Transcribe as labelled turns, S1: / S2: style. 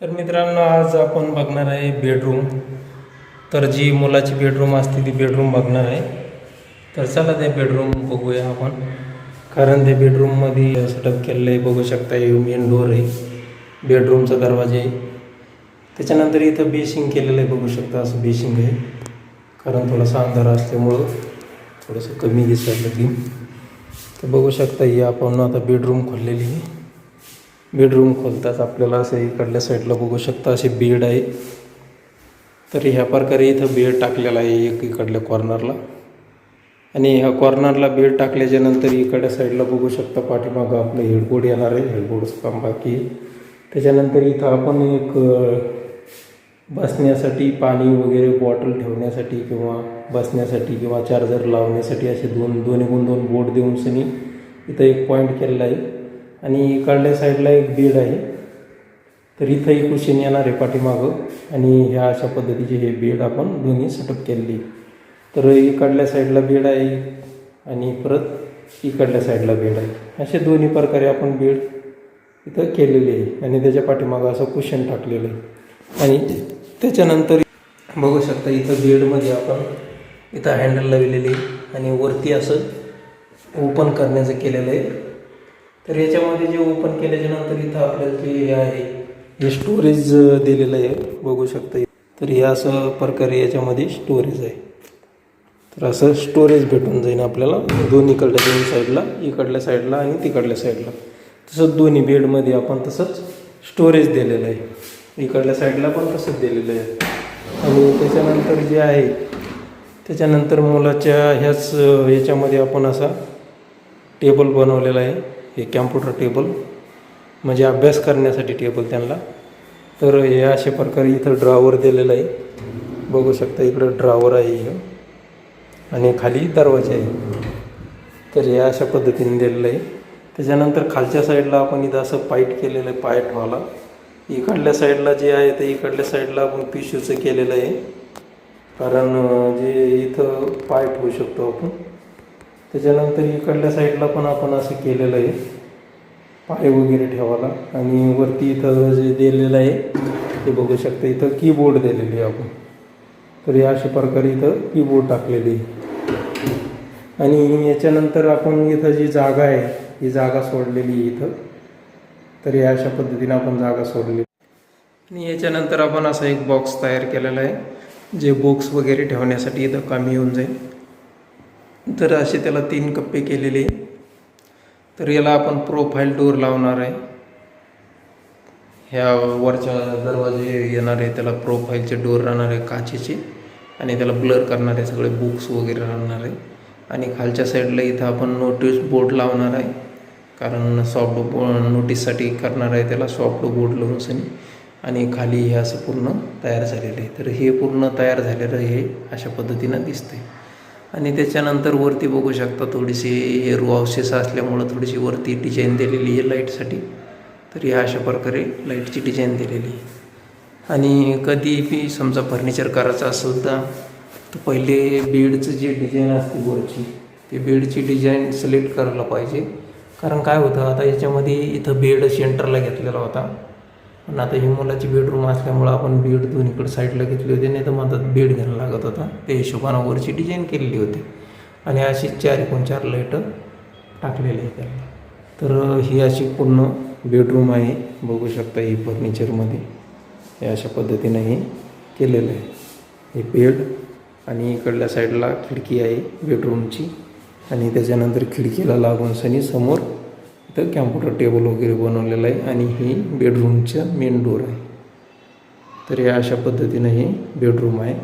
S1: तर मित्रांनो आज आपण बघणार आहे बेडरूम तर जी मुलाची बेडरूम असते ती बेडरूम बघणार आहे. तर चला ते बेडरूम बघूया आपण. कारण ते बेडरूममध्ये सेटअप केलेलं आहे बघू शकता हे मेन डोर आहे. बेडरूमचा दरवाजा आहे. त्याच्यानंतर इथं बेसिंग केलेलं आहे बघू शकता असं बेसिंग आहे. कारण थोडासा अंधार असल्यामुळं थोडंसं कमी दिसायला की तर बघू शकता ही आपण आता बेडरूम खोललेली आहे. बेडरूम खोलताच आपल्याला असं इकडल्या साईडला बघू शकता असे बेड आहे. तर ह्या प्रकारे इथं बेड टाकलेला आहे एक इकडल्या कॉर्नरला आणि ह्या कॉर्नरला बेड टाकल्याच्या नंतर इकडल्या साईडला बघू शकता पाठीमागं आपलं हेडबोर्ड येणार आहे. हेडबोर्डचं काम बाकी त्याच्यानंतर इथं आपण एक बसण्यासाठी पाणी वगैरे बॉटल ठेवण्यासाठी किंवा बसण्यासाठी किंवा चार्जर लावण्यासाठी असे दोन दोन्ही गुण दोन बोर्ड देऊन सनी इथं एक पॉईंट केलेला आहे. आणि इकडल्या साईडला एक बेड आहे. तर इथं एक कुशन येणार आहे पाठीमागं. आणि ह्या अशा पद्धतीचे हे बेड आपण दोन्ही सेटअप केलेली तर इकडल्या साईडला बेड आहे आणि परत इकडल्या साईडला बेड आहे. असे दोन्ही प्रकारे आपण बेड इथं केलेले आहे. आणि त्याच्या पाठीमागं असं कुशन टाकलेलं आहे. आणि त्याच्यानंतर बघू शकता इथं बेडमध्ये आपण इथं हँडल लावलेली आहे. आणि वरती असं ओपन करण्याचं केलेलं आहे. तर याच्यामध्ये जे ओपन केल्याच्यानंतर इथं आपल्याला जे हे आहे. हे स्टोरेज दिलेलं आहे. बघू शकता तर हे असं प्रकारे याच्यामध्ये स्टोरेज आहे. तर असं स्टोरेज भेटून जाईल आपल्याला. दोन्हीकडल्या दोन्ही साईडला इकडल्या साईडला आणि तिकडल्या साईडला तसंच दोन्ही बेडमध्ये आपण तसंच स्टोरेज दिलेलं आहे. इकडल्या साईडला पण तसंच दिलेलं आहे. आणि त्याच्यानंतर जे आहे त्याच्यानंतर मुलाच्या ह्याच ह्याच्यामध्ये आपण असा टेबल बनवलेला आहे. हे कॅम्प्युटर टेबल म्हणजे अभ्यास करण्यासाठी टेबल त्यांना. तर हे अशा प्रकारे इथं ड्रॉवर दिलेलं आहे. बघू शकता इकडं ड्रॉवर आहे हे. आणि खाली दरवाजे आहे. तर हे अशा पद्धतीने दिलेलं आहे. त्याच्यानंतर खालच्या साईडला आपण इथं असं पाईट केलेलं आहे पाय ठेवाला इकडल्या साईडला जे आहे ते इकडल्या साईडला आपण पिशूचं केलेलं आहे. कारण जे इथं पाय ठेवू शकतो आपण. त्याच्यानंतर इकडल्या साईडला पण आपण असं केलेलं आहे. पाय वगैरे ठेवायला. आणि वरती इथं जे दिलेलं आहे ते बघू शकता इथं कीबोर्ड दिलेली आहे आपण. तर या अशा प्रकारे इथं कीबोर्ड टाकलेली आहे. आणि याच्यानंतर आपण इथं जी जागा आहे ही जागा सोडलेली आहे इथं. तर या अशा पद्धतीने आपण जागा सोडली आणि याच्यानंतर आपण असा एक बॉक्स तयार केलेला आहे जे बॉक्स वगैरे ठेवण्यासाठी इथं कामी येऊन जाईल. तर असे त्याला तीन कप्पे केलेले. तर याला आपण प्रोफाईल डोर लावणार आहे. ह्या वरच्या दरवाजे येणार आहे त्याला प्रोफाईलचे डोर राहणार आहे काचेचे. आणि त्याला ब्लर करणार आहे सगळे बुक्स वगैरे राहणार आहे. आणि खालच्या साईडला इथं आपण नोटीस बोर्ड लावणार आहे. कारण सॉफ्ट बो नोटीससाठी करणार आहे त्याला सॉफ्ट बोर्ड लावून सनी. आणि खाली हे असं पूर्ण तयार झालेलं आहे. तर हे पूर्ण तयार झालेलं हे अशा पद्धतीनं दिसतं आहे आणि त्याच्यानंतर वरती बघू शकता थोडीशी हे रो असल्यामुळं थोडीशी वरती डिझाईन दिलेली आहे लाईटसाठी तर ह्या अशा प्रकारे लाईटची डिझाईन दिलेली आहे. आणि कधी बी समजा फर्निचर करायचं असेल तर तर पहिले बेडचं जे डिझाईन असते वरची ते बेडची डिझाईन सिलेक्ट करायला पाहिजे. कारण काय होतं आता याच्यामध्ये इथं बेड सेंटरला घेतलेला होता. पण आता ही मुलाची बेडरूम असल्यामुळं आपण बेड दोन्हीकडं साईडला घेतली होती नाही तर म्हणतात बेड घ्यायला लागत होता. त्या हिशोबानं वरची डिझाईन केलेली होती. आणि अशी चार एकूण चार लाईटं टाकलेली आहे त्याला. तर ही अशी पूर्ण बेडरूम आहे. बघू शकता ही फर्निचरमध्ये हे अशा पद्धतीनं हे केलेलं आहे. हे बेड आणि इकडल्या साईडला खिडकी आहे बेडरूमची आणि त्याच्यानंतर खिडकीला लागून सनी समोर इथं कॅम्प्युटर टेबल वगैरे बनवलेलं आहे आणि ही बेडरूमचं मेन डोर आहे. तर हे अशा पद्धतीनं हे बेडरूम आहे.